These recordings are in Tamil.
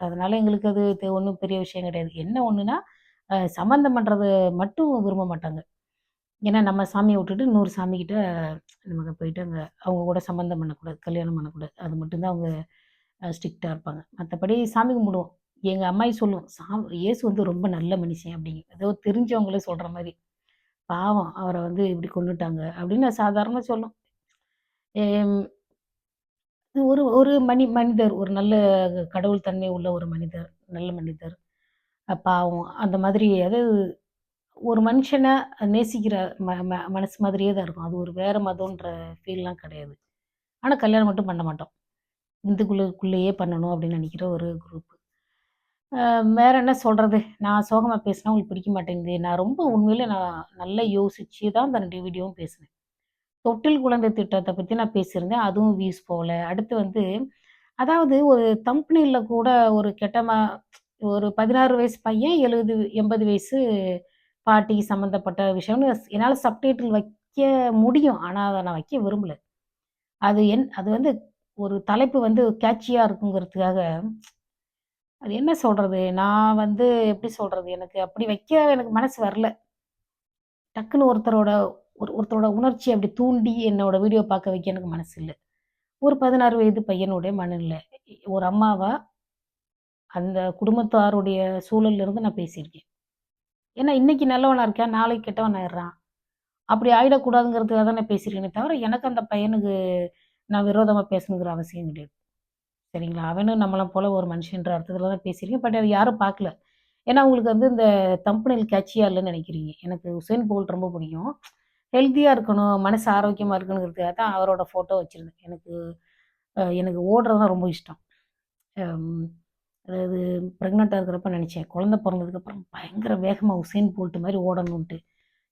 அதனால எங்களுக்கு அது ஒன்றும் பெரிய விஷயம் கிடையாது. என்ன ஒன்றுனா சம்மந்தம் பண்ணுறது மட்டும் விரும்ப மாட்டாங்க. ஏன்னா நம்ம சாமியை விட்டுட்டு இன்னொரு சாமிகிட்ட நமக்கு போயிட்டு அங்கே அவங்க கூட சம்மந்தம் பண்ணக்கூடாது. கல்யாணம் பண்ணக்கூடாது. அது மட்டும்தான் அவங்க ஸ்ட்ரிக்டாக இருப்பாங்க. மற்றபடி சாமி கும்பிடுவோம். எங்கள் அம்மாயி சொல்லுவோம் "சா இயேசு வந்து ரொம்ப நல்ல மனுஷன்" அப்படிங்க ஏதோ தெரிஞ்சவங்களே சொல்கிற மாதிரி "பாவம் அவரை வந்து இப்படி கொண்டுட்டாங்க அப்படின்னு சாதாரணமாக சொல்லும். ஒரு ஒரு மனி மனிதர், ஒரு நல்ல கடவுள் தன்மை உள்ள ஒரு மனிதர், நல்ல மனிதர். பாவம் அந்த மாதிரி அதாவது ஒரு மனுஷனை நேசிக்கிற ம ம மனசு மாதிரியே தான் இருக்கும். அது ஒரு வேற மதம்ன்ற ஃபீல்லாம் கிடையாது. ஆனால் கல்யாணம் மட்டும் பண்ண மாட்டோம். இந்துக்குள்ளுக்குள்ளேயே பண்ணணும் அப்படின்னு நினைக்கிற ஒரு குரூப். வேற என்ன சொல்கிறது நான் சோகமாக பேசினா உங்களுக்கு பிடிக்க மாட்டேங்குது. நான் ரொம்ப உண்மையிலே நான் நல்லா யோசிச்சு தான் அந்த ரெண்டு வீடியோவும் பேசினேன். தொட்டில் குழந்தை திட்டத்தை பற்றி நான் பேசியிருந்தேன். அதுவும் வியூஸ் போகல. அடுத்து வந்து அதாவது ஒரு தம்பனியில் கூட ஒரு கெட்டமா ஒரு 16 வயசு பையன் 70 80 வயசு பாட்டி சம்மந்தப்பட்ட விஷயம்னு என்னால் சப்டைட்டில் வைக்க முடியும். ஆனால் அதை நான் வைக்க விரும்பல. அது என் அது வந்து ஒரு தலைப்பு வந்து கேட்சியாக இருக்குங்கிறதுக்காக அது என்ன சொல்கிறது நான் வந்து எப்படி சொல்கிறது எனக்கு அப்படி வைக்க எனக்கு மனசு வரல. டக்குன்னு ஒருத்தரோட ஒரு ஒருத்தரோட உணர்ச்சி அப்படி தூண்டி என்னோட வீடியோ பார்க்க வைக்க எனக்கு மனசு இல்லை ஒரு 16 வயது பையனுடைய மனநிலை. ஒரு அம்மாவா அந்த குடும்பத்தாருடைய சூழல்ல இருந்து நான் பேசியிருக்கேன். ஏன்னா இன்னைக்கு நல்லவனா இருக்கான், நாளைக்கு கெட்டவன் ஆயிடுறான். அப்படி ஆயிடக்கூடாதுங்கிறதுக்காக தான் நான் பேசியிருக்கேனே தவிர, எனக்கு அந்த பையனுக்கு நான் விரோதமாக பேசணுங்கிற அவசியம் கிடையாது. சரிங்களா? அவனும் நம்மளை போல ஒரு மனுஷன்ற அர்த்தத்தில் தான் பேசியிருக்கேன். பட் அது யாரும் பார்க்கல. ஏன்னா உங்களுக்கு வந்து இந்த தம்பனில் கேட்சியா இல்லைன்னு நினைக்கிறீங்க எனக்கு உசேன் போல் ரொம்ப பிடிக்கும். ஹெல்த்தியாக இருக்கணும், மனசு ஆரோக்கியமாக இருக்கணுங்கிறதுக்காக தான் அவரோட ஃபோட்டோ வச்சுருந்தேன் எனக்கு எனக்கு ஓடுறது தான் ரொம்ப இஷ்டம். அதாவது ப்ரெக்னெண்ட்டாக இருக்கிறப்ப நினச்சேன் குழந்தை பிறந்ததுக்கப்புறம் பயங்கர வேகமாக உசேன் போல்ட்டு மாதிரி ஓடணுன்ட்டு.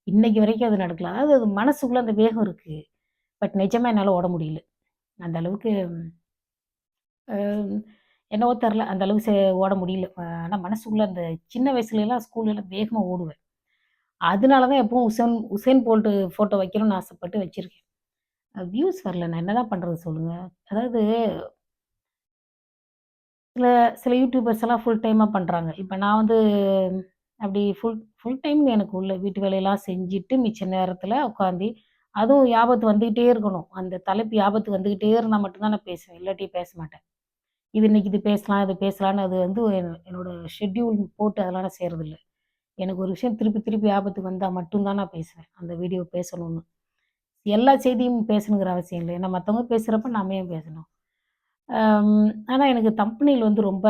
இன்றைக்கி வரைக்கும் அது நடக்கல. அதாவது அது மனசுக்குள்ளே அந்த வேகம் இருக்குது பட் நிஜமாக என்னால் ஓட முடியல. அந்த அளவுக்கு என்னவோ தெரில அந்த அளவுக்கு ஓட முடியல. ஆனால் மனசுக்குள்ளே அந்த சின்ன வயசுலலாம் ஸ்கூல்லாம் வேகமாக ஓடுவேன். அதனால தான் எப்பவும் உசேன் உசேன் போல்ட்டு ஃபோட்டோ வைக்கணும்னு ஆசைப்பட்டு வச்சுருக்கேன் வியூஸ் வரல. நான் என்னதான் பண்ணுறது சொல்லுங்கள் அதாவது சில சில யூடியூபர்ஸ் எல்லாம் ஃபுல் டைமாக பண்ணுறாங்க இப்போ நான் வந்து அப்படி ஃபுல் ஃபுல் டைம் எனக்கு உள்ள வீட்டு வேலையெல்லாம் செஞ்சுட்டு மிச்ச நேரத்தில் உட்காந்து அதுவும் யாபத்து வந்துக்கிட்டே இருக்கணும். அந்த தலைப்பு ஞாபகத்துக்கு வந்துக்கிட்டே இருந்தால் மட்டும்தான் நான் பேசுவேன். இல்லாட்டி பேச மாட்டேன். இது இன்னைக்கு இது பேசலாம், இது பேசலான்னு அது வந்து என்னோட ஷெட்யூல் போட்டு அதெல்லாம் நான் செய்றதில்ல. எனக்கு ஒரு விஷயம் திருப்பி திருப்பி ஆபத்து வந்தால் மட்டும்தான் நான் பேசுவேன். அந்த வீடியோ பேசணும்னு. எல்லா செய்தியும் பேசணுங்கிற அவசியம் இல்லை ஏன்னா மற்றவங்க பேசுகிறப்ப நாம ஏன் பேசணும்? ஆனால் எனக்கு தம்பனியில் வந்து ரொம்ப